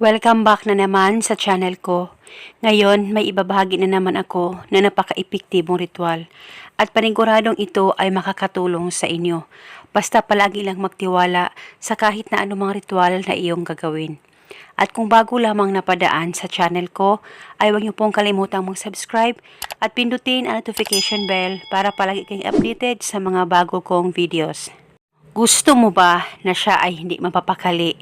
Welcome back na naman sa channel ko. Ngayon, may ibabahagi na naman ako na napaka-epektibong ritual at paniguradong ito ay makakatulong sa inyo. Basta palagi lang magtiwala sa kahit na anumang ritual na iyong gagawin. At kung bago lamang napadaan sa channel ko, ay huwag niyo pong kalimutang mag-subscribe at pindutin ang notification bell para palagi kayong updated sa mga bago kong videos. Gusto mo ba na siya ay hindi mapapakali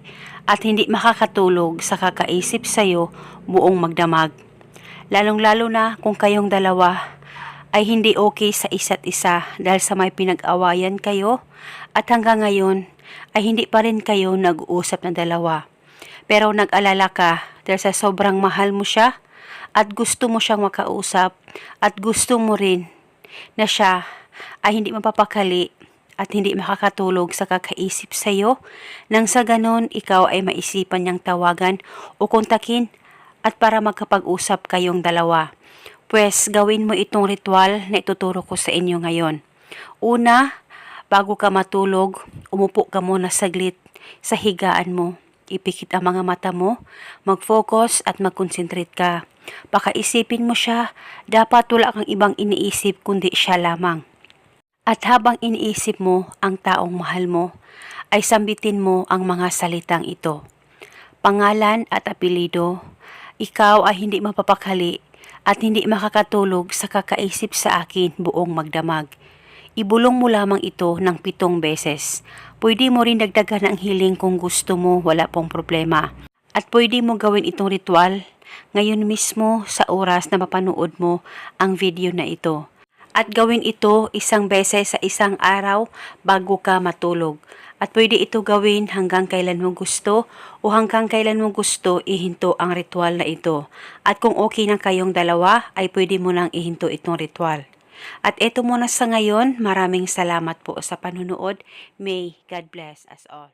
at hindi makakatulog sa kakaisip sa'yo buong magdamag? Lalong-lalo na kung kayong dalawa ay hindi okay sa isa't isa dahil sa may pinag-awayan kayo at hanggang ngayon ay hindi pa rin kayo nag-uusap na dalawa. Pero nag-alala ka dahil sa sobrang mahal mo siya at gusto mo siyang makausap at gusto mo rin na siya ay hindi mapapakali at hindi makakatulog sa kakaisip sa iyo nang sa ganon ikaw ay maisipan niyang tawagan o kontakin at para magkapag-usap kayong dalawa. Pwes gawin mo itong ritual na ituturo ko sa inyo ngayon. Una, bago ka matulog, umupo ka muna saglit sa higaan mo. Ipikit ang mga mata mo, mag-focus at mag-concentrate ka. Baka isipin mo siya, dapat wala kang ibang iniisip kundi siya lamang. At habang iniisip mo ang taong mahal mo, ay sambitin mo ang mga salitang ito. Pangalan at apelido, ikaw ay hindi mapapakali at hindi makakatulog sa kakaisip sa akin buong magdamag. Ibulong mo lamang ito ng pitong beses. Pwede mo rin dagdagan ang hiling kung gusto mo, wala pong problema. At pwede mo gawin itong ritual ngayon mismo sa oras na mapanood mo ang video na ito at gawin ito isang beses sa isang araw bago ka matulog. At pwede ito gawin hanggang kailan mo gusto o hanggang kailan mo gusto ihinto ang ritual na ito. At kung okay na kayong dalawa, ay pwede mo nang ihinto itong ritual. At ito muna sa ngayon, maraming salamat po sa panunood. May God bless us all.